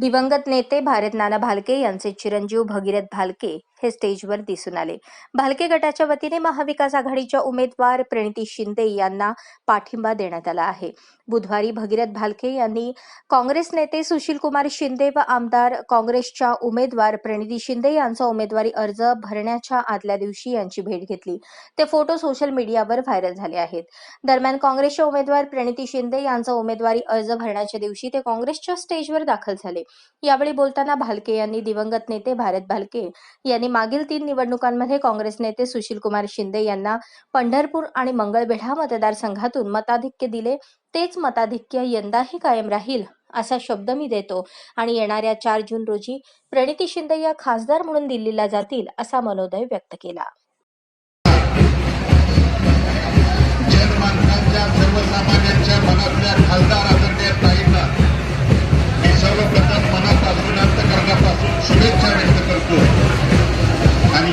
दिवंगत नेते भारत नाना भालके यांचे चिरंजीव भगीरथ भालके हे स्टेजवर दिसून आले. भालके गटाच्या वतीने महाविकास आघाडीच्या उमेदवार प्रणिती शिंदे यांना पाठिंबा देण्यात आला आहे. बुधवारी भगीरथ भालके यांनी काँग्रेस नेते सुशील कुमार शिंदे व आमदार काँग्रेसच्या उमेदवार प्रणिती शिंदे यांचा उमेदवारी अर्ज भरण्याच्या आदल्या दिवशी यांची भेट घेतली. ते फोटो सोशल मीडियावर व्हायरल झाले आहेत. दरम्यान काँग्रेसच्या उमेदवार प्रणिती शिंदे यांचा उमेदवारी अर्ज भरण्याच्या दिवशी ते काँग्रेसच्या स्टेजवर दाखल झाले. यावेळी बोलताना भालके यांनी दिवंगत नेते भारत भालके यांनी मागील तीन निवडणुकांमध्ये काँग्रेस नेते सुशील कुमार शिंदे यांना पंढरपूर आणि मंगळवेढा मतदारसंघातून मताधिक्य दिले तेच मताधिक्य यंदाही कायम राहील असा शब्द मी देतो. आणि येणाऱ्या चार जून रोजी प्रणिती शिंदे या खासदार म्हणून दिल्लीला जातील असा मनोदय व्यक्त केला.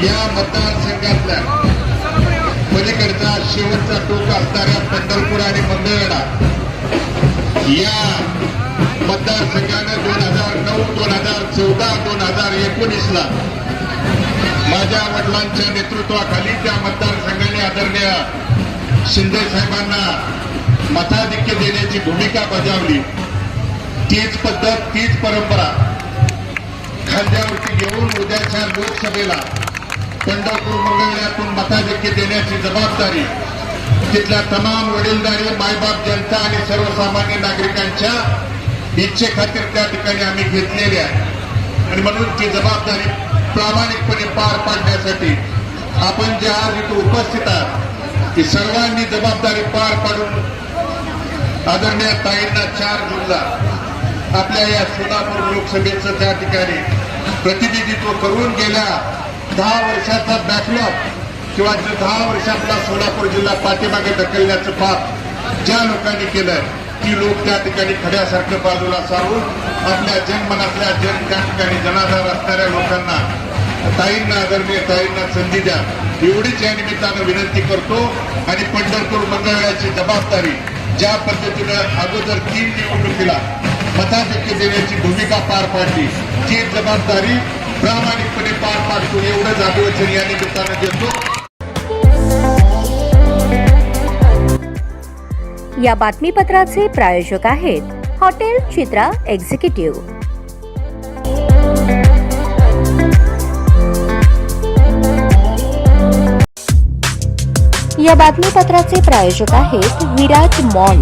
या मतदारसंघातल्या पलीकडचा शेवटचा टोक असणाऱ्या पंढरपूर आणि मंगळवेढा. या मतदारसंघानं दोन हजार नऊ दोन हजार चौदा दोन हजार एकोणीसला माझ्या वडिलांच्या नेतृत्वाखाली त्या मतदारसंघाने आदरणीय शिंदे साहेबांना मताधिक्य देण्याची भूमिका बजावली. तीच पद्धत तीच परंपरा खांद्यावरती घेऊन उद्याच्या लोकसभेला पंढरपूर मंगळवेढ्यातून मताधिक्य देण्याची जबाबदारी तिथल्या तमाम वडीलधारी मायबाप जनता आणि सर्वसामान्य नागरिकांच्या इच्छेखातीर त्या ठिकाणी आम्ही घेतलेली आहे. आणि म्हणून ती जबाबदारी प्रामाणिकपणे पार पाडण्यासाठी आपण जे आज इथे उपस्थित आहात ती सर्वांनी जबाबदारी पार पाडून आदरणीय ताईंना चार जूनला आपल्या या सोलापूर लोकसभेचं त्या ठिकाणी प्रतिनिधित्व करून गेल्या दहा वर्षाचा बॅकलॉग किंवा जे दहा वर्षातला सोलापूर जिल्हा पाठीमागे ढकलण्याचं पाप ज्या लोकांनी केलंय ती लोक त्या ठिकाणी खड्यासारखं बाजूला सारून आपल्या जनमनातल्या जन त्या ठिकाणी जनाधार असणाऱ्या लोकांना ताईंना आदरणीय ताईंना संधी द्या. एवढीच या निमित्तानं विनंती करतो आणि पंढरपूर मंडळाची जबाबदारी ज्या पद्धतीनं अगोदर तीन निवडणुकीला मताधिक्य देण्याची भूमिका पार पाडली ती जबाबदारी प्रामाणिकपणे पार पाडतो एवढंच अभिवचन या निमित्तानं देतो. या बातमीपत्राचे प्रायोजक आहेत हॉटेल चित्रा एक्झिक्युटिव्ह. या बातमीपत्राचे प्रायोजक आहेत विराज मॉल.